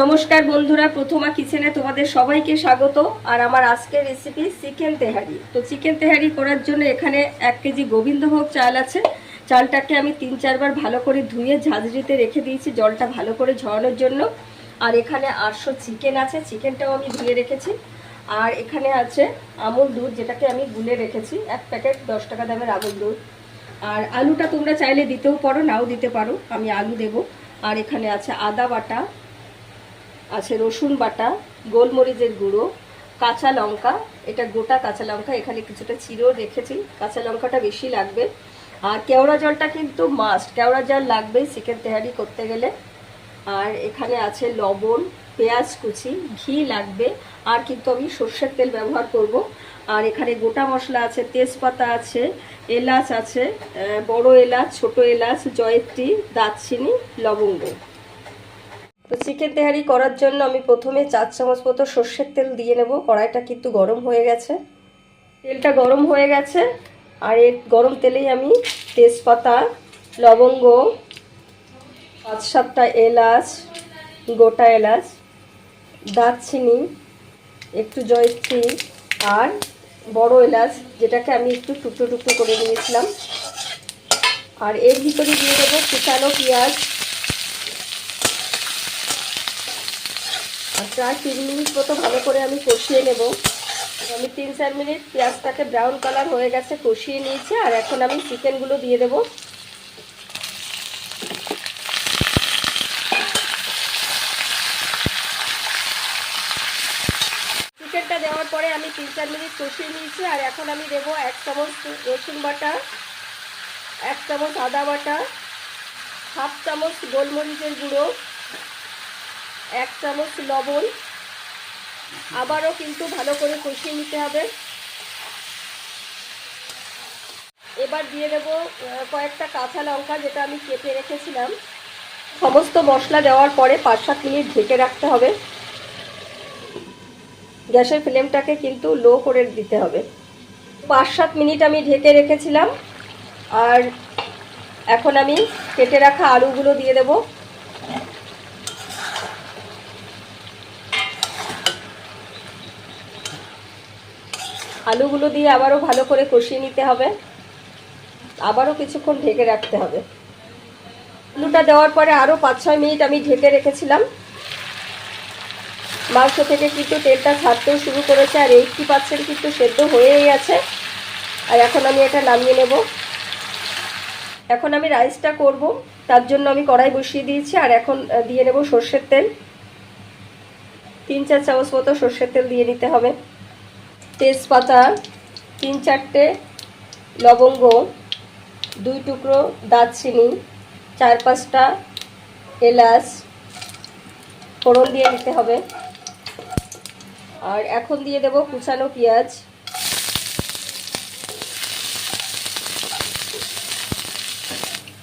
নমস্কার বন্ধুরা, প্রথমা কিচেনে তোমাদের সবাইকে স্বাগত। আর আমার আজকের রেসিপি চিকেন তেহারি। তো চিকেন তেহারি করার জন্য এখানে এক কেজি গোবিন্দভোগ চাল আছে। চালটাকে আমি তিন চারবার ভালো করে ধুয়ে ঝাঁঝরিতে রেখে দিয়েছি, জলটা ভালো করে ঝরানোর জন্য। আর এখানে আটশো চিকেন আছে, চিকেনটাও আমি ধুয়ে রেখেছি। আর এখানে আছে আমুল দুধ, যেটাকে আমি গুলে রেখেছি। এক প্যাকেট দশ টাকা দামের আমুল দুধ। আর আলুটা তোমরা চাইলে দিতেও পারো, নাও দিতে পারো, আমি আলু দেব। আর এখানে আছে আদা বাটা আছে রসুন বাটা, গোলমরিচের গুঁড়ো, কাঁচা লঙ্কা। এটা গোটা কাঁচা লঙ্কা, এখানে কিছুটা চিরো রেখেছি। কাঁচা লঙ্কাটা বেশি লাগবে। আর কেওড়া জলটা কিন্তু মাস্ট কেওড়া জল লাগবে চিকেন তেহারি করতে গেলে। আর এখানে আছে লবণ, পেঁয়াজ কুচি, ঘি লাগবে। আর কিন্তু আমি সর্ষের তেল ব্যবহার করব। আর এখানে গোটা মশলা আছে, তেজপাতা আছে, এলাচ আছে বড় এলাচ, ছোট এলাচ, জয়ত্রী, দারচিনি, লবঙ্গ। তো চিকেন তেহারি করার জন্য আমি প্রথমে চার চামচ মতো সর্ষের তেল দিয়ে নেব। কড়াইটা কিন্তু গরম হয়ে গেছে। তেলটা গরম হয়ে গেছে। আর এর গরম তেলেই আমি তেজপাতা, লবঙ্গ, পাঁচ সাতটা এলাচ, গোটা এলাচ, দারচিনি, একটু জয়ত্রী আর বড় এলাচ যেটাকে আমি একটু টুকরো টুকরো করে নিয়েছিলাম। আর এর ভিতরে দিয়ে দেবো কুচানো পেঁয়াজ আর প্রায় তিন মিনিট মতো ভালো করে আমি কষিয়ে নেব। আমি তিন চার মিনিট পেঁয়াজটাকে ব্রাউন কালার হয়ে গেছে কষিয়ে নিয়েছি, আর এখন আমি চিকেনগুলো দিয়ে দেব। চিকেনটা দেওয়ার পরে আমি তিন চার মিনিট কষিয়ে নিয়েছি, আর এখন আমি দেবো এক চামচ রসুন বাটা, এক চামচ আদা বাটা, হাফ চামচ গোলমরিচের গুঁড়ো এক চামচ লবণ। আবারও কিন্তু ভালো করে কষিয়ে নিতে হবে। এবার দিয়ে দেবো কয়েকটা কাঁচা লঙ্কা যেটা আমি কেটে রেখেছিলাম। সমস্ত মশলা দেওয়ার পরে পাঁচ সাত মিনিট ঢেকে রাখতে হবে। গ্যাসের ফ্লেমটাকে কিন্তু লো করে দিতে হবে। পাঁচ সাত মিনিট আমি ঢেকে রেখেছিলাম। আর এখন আমি কেটে রাখা আলুগুলো দিয়ে দেবো। আলুগুলো দিয়ে আবারও ভালো করে কষিয়ে নিতে হবে। আবারও কিছুক্ষণ ঢেকে রাখতে হবে। আলুটা দেওয়ার পরে আরও পাঁচ ছয় মিনিট আমি ঢেকে রেখেছিলাম। মাংস থেকে কিন্তু তেলটা ছাড়তেও শুরু করেছে আর এইটটি পার্সেন্ট কিন্তু সেদ্ধ হয়েই আছে। আর এখন আমি এটা নামিয়ে নেব। এখন আমি রাইসটা করব। তার জন্য আমি কড়াই বসিয়ে দিয়েছি আর এখন দিয়ে নেব সর্ষের তেল। তিন চার চামচ মতো সর্ষের তেল দিয়ে নিতে হবে। তেজপাতা, তিন চারটে লবঙ্গ, দুই টুকরো দারচিনি, চার পাঁচটা এলাচ। ফোড়ন দিয়ে নিতে হবে। আর এখন দিয়ে দেব কুচানো পেঁয়াজ।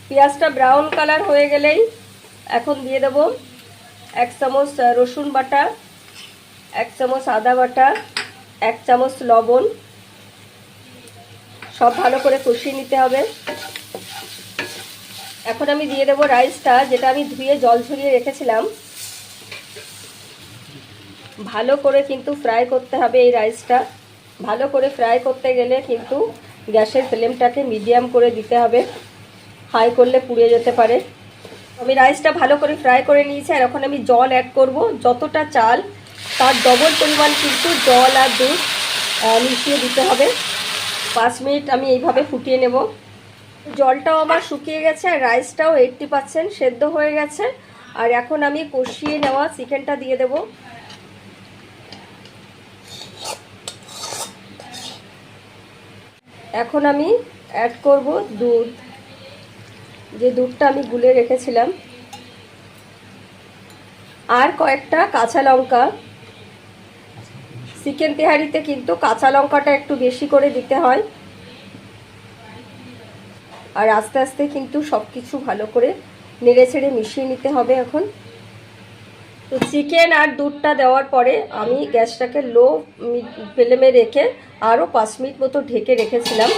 পেঁয়াজটা ব্রাউন কালার হয়ে গেলেই এখন দিয়ে দেব এক চামচ রসুন বাটা, এক চামচ আদা বাটা। এক চামচ লবণ। সব ভালো করে কষিয়ে নিতে হবে। এখন আমি দিয়ে দেবো রাইসটা, যেটা আমি ধুয়ে জল ঝরিয়ে রেখেছিলাম। ভালো করে কিন্তু ফ্রাই করতে হবে এই রাইসটা। ভালো করে ফ্রাই করতে গেলে কিন্তু গ্যাসের ফ্লেমটাকে মিডিয়াম করে দিতে হবে। হাই করলে পুড়ে যেতে পারে। আমি রাইসটা ভালো করে ফ্রাই করে নিয়েছি, আর এখন আমি জল অ্যাড করব। যতটা চাল তার ডবল পরিমাণ কিন্তু জল আর দুধ মিশিয়ে দিতে হবে। পাঁচ মিনিট আমি এইভাবে ফুটিয়ে নেব। জলটাও আমার শুকিয়ে গেছে, আর রাইসটাও এইট্টি পার্সেন্ট সেদ্ধ হয়ে গেছে। আর এখন আমি কষিয়ে নেওয়া চিকেনটা দিয়ে দেব। এখন আমি অ্যাড করব দুধ। যে দুধটা আমি গুলে রেখেছিলাম। আর কয়েকটা কাঁচা লঙ্কা। চিকেন তেহারিতে কিন্তু কাঁচা লঙ্কাটা একটু বেশি করে দিতে হয়। আর আস্তে আস্তে কিন্তু সব কিছু ভালো করে নেড়ে ছেড়ে মিশিয়ে নিতে হবে এখন। তো চিকেন আর দুধটা দেওয়ার পরে আমি গ্যাসটাকে লো ফ্লেমে রেখে আরও পাঁচ মিনিট মতো ঢেকে রেখেছিলাম।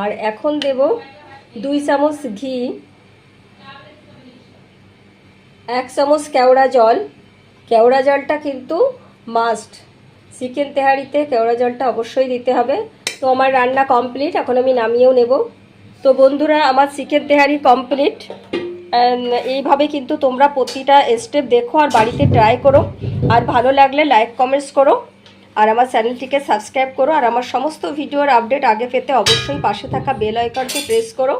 আর এখন দেব দুই চামচ ঘি, এক চামচ কেওড়া জল কেওড়া জলটা কিন্তু মাস্ট চিকেন তেহারিতে কেওড়া জলটা অবশ্যই দিতে হবে। তো আমার রান্না কমপ্লিট এখন আমি নামিয়েও নেব। তো বন্ধুরা, আমার চিকেন তেহারি কমপ্লিট এইভাবে কিন্তু তোমরা প্রতিটা স্টেপ দেখো আর বাড়িতে ট্রাই করো। আর ভালো লাগলে লাইক কমেন্টস করো। আর আমার চ্যানেলটিকে সাবস্ক্রাইব করো। আর আমার সমস্ত ভিডিওর আপডেট আগে পেতে অবশ্যই পাশে থাকা বেল আইকনটি প্রেস করো।